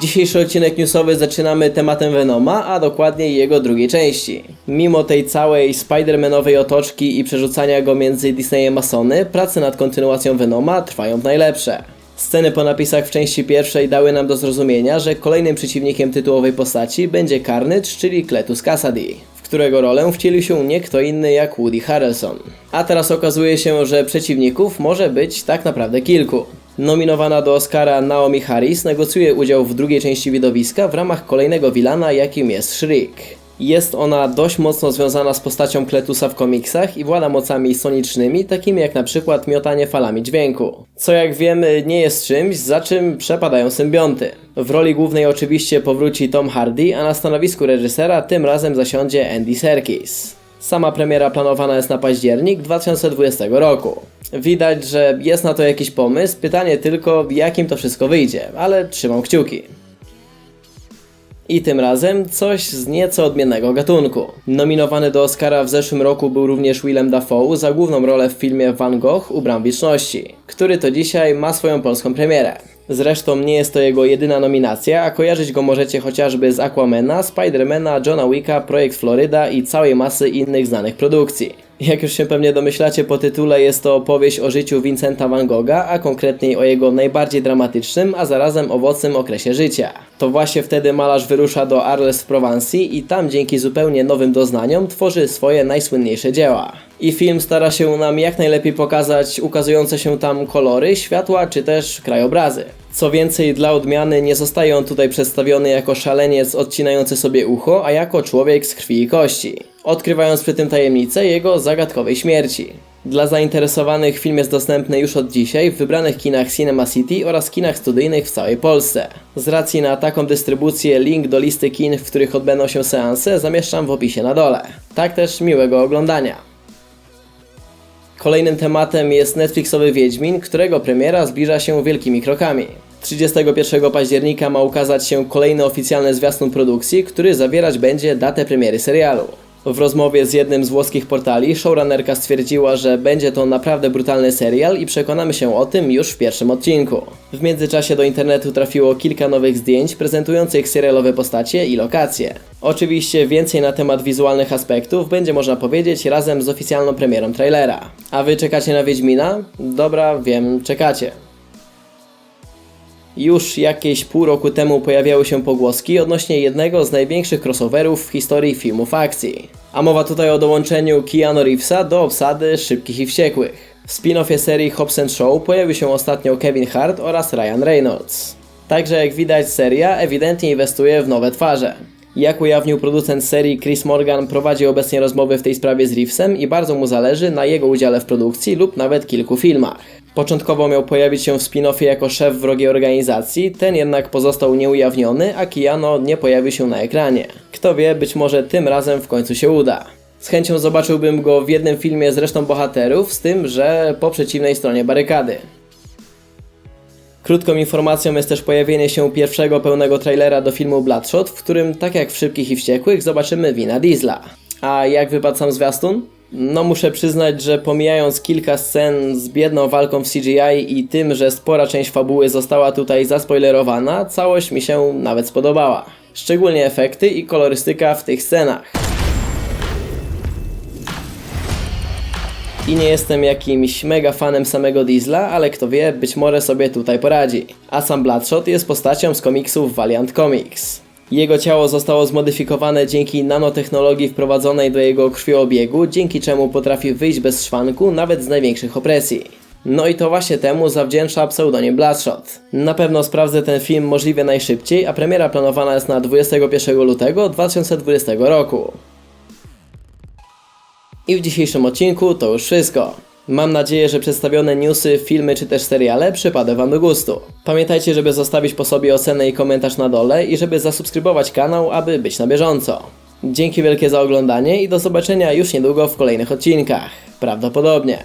Dzisiejszy odcinek newsowy zaczynamy tematem Venoma, a dokładniej jego drugiej części. Mimo tej całej Spider-Manowej otoczki i przerzucania go między Disneyem a Sony, prace nad kontynuacją Venoma trwają w najlepsze. Sceny po napisach w części pierwszej dały nam do zrozumienia, że kolejnym przeciwnikiem tytułowej postaci będzie Carnage, czyli Cletus Cassidy, którego rolę wcielił się nie kto inny jak Woody Harrelson. A teraz okazuje się, że przeciwników może być tak naprawdę kilku. Nominowana do Oscara Naomi Harris negocjuje udział w drugiej części widowiska w ramach kolejnego wilana, jakim jest Shriek. Jest ona dość mocno związana z postacią Kletusa w komiksach i włada mocami sonicznymi, takimi jak na przykład miotanie falami dźwięku. Co jak wiemy nie jest czymś, za czym przepadają symbionty. W roli głównej oczywiście powróci Tom Hardy, a na stanowisku reżysera tym razem zasiądzie Andy Serkis. Sama premiera planowana jest na październik 2020 roku. Widać, że jest na to jakiś pomysł, pytanie tylko jakim to wszystko wyjdzie, ale trzymam kciuki. I tym razem coś z nieco odmiennego gatunku. Nominowany do Oscara w zeszłym roku był również Willem Dafoe za główną rolę w filmie Van Gogh u Bram Wieczności, który to dzisiaj ma swoją polską premierę. Zresztą nie jest to jego jedyna nominacja, a kojarzyć go możecie chociażby z Aquamana, Spidermana, Johna Wicka, Projekt Floryda i całej masy innych znanych produkcji. Jak już się pewnie domyślacie po tytule, jest to opowieść o życiu Vincenta van Gogha, a konkretniej o jego najbardziej dramatycznym, a zarazem owocnym okresie życia. To właśnie wtedy malarz wyrusza do Arles w Prowansji i tam dzięki zupełnie nowym doznaniom tworzy swoje najsłynniejsze dzieła. I film stara się nam jak najlepiej pokazać ukazujące się tam kolory, światła czy też krajobrazy. Co więcej, dla odmiany nie zostaje on tutaj przedstawiony jako szaleniec odcinający sobie ucho, a jako człowiek z krwi i kości, odkrywając przy tym tajemnicę jego zagadkowej śmierci. Dla zainteresowanych film jest dostępny już od dzisiaj w wybranych kinach Cinema City oraz kinach studyjnych w całej Polsce. Z racji na taką dystrybucję link do listy kin, w których odbędą się seanse zamieszczam w opisie na dole. Tak też miłego oglądania. Kolejnym tematem jest Netflixowy Wiedźmin, którego premiera zbliża się wielkimi krokami. 31 października ma ukazać się kolejny oficjalny zwiastun produkcji, który zawierać będzie datę premiery serialu. W rozmowie z jednym z włoskich portali showrunnerka stwierdziła, że będzie to naprawdę brutalny serial i przekonamy się o tym już w pierwszym odcinku. W międzyczasie do internetu trafiło kilka nowych zdjęć prezentujących serialowe postacie i lokacje. Oczywiście więcej na temat wizualnych aspektów będzie można powiedzieć razem z oficjalną premierą trailera. A wy czekacie na Wiedźmina? Dobra, wiem, czekacie. Już jakieś pół roku temu pojawiały się pogłoski odnośnie jednego z największych crossoverów w historii filmów akcji. A mowa tutaj o dołączeniu Keanu Reevesa do obsady Szybkich i Wściekłych. W spin-offie serii Hobbs Show pojawił się ostatnio Kevin Hart oraz Ryan Reynolds. Także jak widać seria ewidentnie inwestuje w nowe twarze. Jak ujawnił producent serii Chris Morgan prowadzi obecnie rozmowy w tej sprawie z Reevesem i bardzo mu zależy na jego udziale w produkcji lub nawet kilku filmach. Początkowo miał pojawić się w spin-offie jako szef wrogiej organizacji, ten jednak pozostał nieujawniony, a Keanu nie pojawił się na ekranie. Kto wie, być może tym razem w końcu się uda. Z chęcią zobaczyłbym go w jednym filmie z resztą bohaterów, z tym, że po przeciwnej stronie barykady. Krótką informacją jest też pojawienie się pierwszego pełnego trailera do filmu Bloodshot, w którym, tak jak w Szybkich i Wściekłych, zobaczymy Wina Diesla. A jak wypadł sam zwiastun? No muszę przyznać, że pomijając kilka scen z biedną walką w CGI i tym, że spora część fabuły została tutaj zaspoilerowana, całość mi się nawet spodobała. Szczególnie efekty i kolorystyka w tych scenach. I nie jestem jakimś mega fanem samego Diesla, ale kto wie, być może sobie tutaj poradzi. A sam Bloodshot jest postacią z komiksów Valiant Comics. Jego ciało zostało zmodyfikowane dzięki nanotechnologii wprowadzonej do jego krwiobiegu, dzięki czemu potrafi wyjść bez szwanku nawet z największych opresji. No i to właśnie temu zawdzięcza pseudonim Bloodshot. Na pewno sprawdzę ten film możliwie najszybciej, a premiera planowana jest na 21 lutego 2020 roku. I w dzisiejszym odcinku to już wszystko. Mam nadzieję, że przedstawione newsy, filmy czy też seriale przypadę Wam do gustu. Pamiętajcie, żeby zostawić po sobie ocenę i komentarz na dole i żeby zasubskrybować kanał, aby być na bieżąco. Dzięki wielkie za oglądanie i do zobaczenia już niedługo w kolejnych odcinkach. Prawdopodobnie.